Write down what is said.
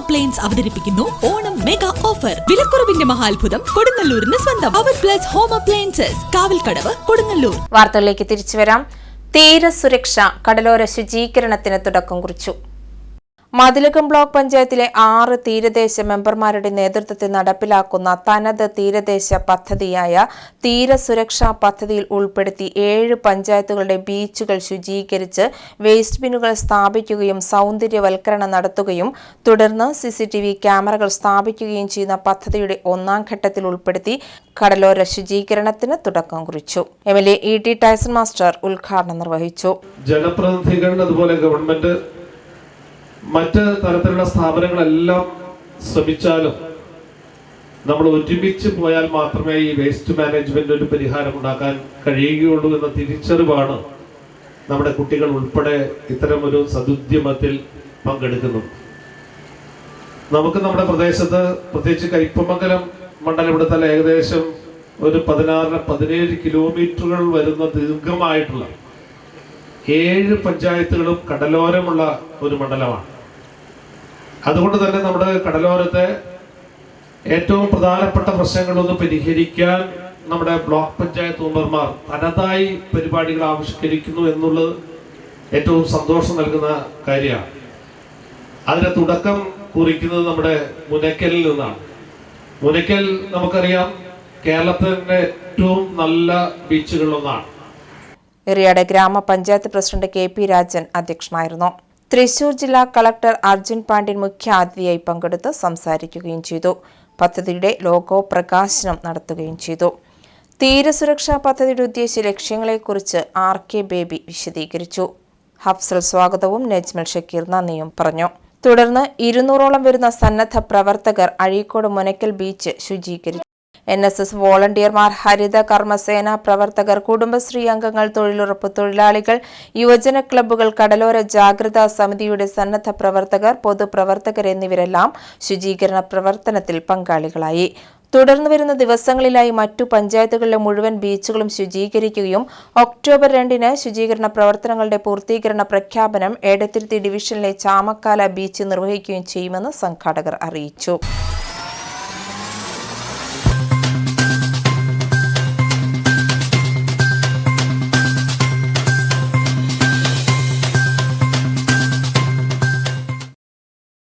Appliance അവതരിപ്പിക്കുന്നു. Onam mega offer വിലക്കുറവിന്റെ മഹാത്ഭുതം കൊടുങ്ങല്ലൂരിന് സ്വന്തം. അവർ plus home appliances Kavalkadavu Kodungallur. വാർത്തകളിലേക്ക് തിരിച്ചു വരാം. തീരസുരക്ഷ കടലോര ശുചീകരണത്തിന് തുടക്കം കുറിച്ചു. മതിലകം ബ്ലോക്ക് പഞ്ചായത്തിലെ ആറ് തീരദേശ മെമ്പർമാരുടെ നേതൃത്വത്തിൽ നടപ്പിലാക്കുന്ന തനത് തീരദേശ പദ്ധതിയായ തീരസുരക്ഷാ പദ്ധതിയിൽ ഉൾപ്പെടുത്തി ഏഴ് പഞ്ചായത്തുകളുടെ ബീച്ചുകൾ ശുചീകരിച്ച് വേസ്റ്റ് ബിന്നുകൾ സ്ഥാപിക്കുകയും സൗന്ദര്യവൽക്കരണം നടത്തുകയും തുടർന്ന് സിസിടിവി ക്യാമറകൾ സ്ഥാപിക്കുകയും ചെയ്യുന്ന പദ്ധതിയുടെ ഒന്നാം ഘട്ടത്തിൽ ഉൾപ്പെടുത്തി കടലോര ശുചീകരണത്തിന് തുടക്കം കുറിച്ചു. M L A E T Tyson master ഉദ്ഘാടനം നിർവഹിച്ചു. ജനപ്രതിനിധികൾ അതുപോലെ ഗവൺമെന്റ് മറ്റ് തരത്തിലുള്ള സ്ഥാപനങ്ങളെല്ലാം ശ്രമിച്ചാലും നമ്മൾ ഒരുമിച്ച് പോയാൽ മാത്രമേ ഈ വേസ്റ്റ് മാനേജ്മെന്റ് ഒരു പരിഹാരം ഉണ്ടാക്കാൻ കഴിയുകയുള്ളൂ എന്ന തിരിച്ചറിവാണ് നമ്മുടെ കുട്ടികൾ ഉൾപ്പെടെ ഇത്തരം ഒരു സദുദ്യമത്തിൽ പങ്കെടുക്കുന്നത് നമുക്ക് നമ്മുടെ പ്രദേശത്ത് പ്രത്യേകിച്ച് കൈപ്പമംഗലം മണ്ഡലം ഇവിടുത്തെ ഏകദേശം ഒരു പതിനാറ് പതിനേഴ് കിലോമീറ്ററുകൾ വരുന്ന ദീർഘമായിട്ടുള്ള ഏഴ് പഞ്ചായത്തുകളും കടലോരമുള്ള ഒരു മണ്ഡലമാണ്. അതുകൊണ്ട് തന്നെ നമ്മുടെ കടലോരത്തെ ഏറ്റവും പ്രധാനപ്പെട്ട പ്രശ്നങ്ങളൊന്ന് പരിഹരിക്കാൻ നമ്മുടെ ബ്ലോക്ക് പഞ്ചായത്ത് മെമ്പർമാർ തനതായി പരിപാടികൾ ആവിഷ്കരിക്കുന്നു എന്നുള്ളത് ഏറ്റവും സന്തോഷം നൽകുന്ന കാര്യമാണ്. അതിന് തുടക്കം കുറിക്കുന്നത് നമ്മുടെ മുനക്കലിൽ നിന്നാണ്. മുനക്കൽ നമുക്കറിയാം കേരളത്തിന്റെ ഏറ്റവും നല്ല ബീച്ചുകളിലൊന്നാണ്. എറിയാട് ഗ്രാമപഞ്ചായത്ത് പ്രസിഡന്റ് കെ പി രാജൻ അധ്യക്ഷനായിരുന്നു. തൃശൂർ ജില്ലാ കളക്ടർ അർജുൻ പാണ്ഡ്യൻ മുഖ്യാതിഥിയായി പങ്കെടുത്ത് സംസാരിക്കുകയും ചെയ്തു. പദ്ധതിയുടെ ലോഗോ പ്രകാശനം നടത്തുകയും ചെയ്തു. തീരസുരക്ഷാ പദ്ധതിയുടെ ഉദ്ദേശ ലക്ഷ്യങ്ങളെക്കുറിച്ച് ആർ കെ ബേബി വിശദീകരിച്ചു. ഹഫ്സൽ സ്വാഗതവും നജ്മൽ ഷക്കീർ നന്ദിയും പറഞ്ഞു. തുടർന്ന് ഇരുന്നൂറോളം വരുന്ന സന്നദ്ധ പ്രവർത്തകർ അഴീക്കോട് മുനക്കൽ ബീച്ച് ശുചീകരിച്ചു. എൻ എസ് എസ് വോളണ്ടിയർമാർ ഹരിത കർമ്മസേന പ്രവർത്തകർ കുടുംബശ്രീ അംഗങ്ങൾ തൊഴിലുറപ്പ് തൊഴിലാളികൾ യുവജന ക്ലബ്ബുകൾ കടലോര ജാഗ്രതാ സമിതിയുടെ സന്നദ്ധ പ്രവർത്തകർ പൊതുപ്രവർത്തകർ എന്നിവരെല്ലാം ശുചീകരണ പ്രവർത്തനത്തിൽ പങ്കാളികളായി. തുടർന്നു വരുന്ന ദിവസങ്ങളിലായി മറ്റു പഞ്ചായത്തുകളിലെ മുഴുവൻ ബീച്ചുകളും ശുചീകരിക്കുകയും ഒക്ടോബർ രണ്ടിന് ശുചീകരണ പ്രവർത്തനങ്ങളുടെ പൂർത്തീകരണ പ്രഖ്യാപനം എടത്തിരുത്തി ഡിവിഷനിലെ ചാമക്കാല ബീച്ച് നിർവഹിക്കുകയും ചെയ്യുമെന്ന് സംഘാടകർ അറിയിച്ചു.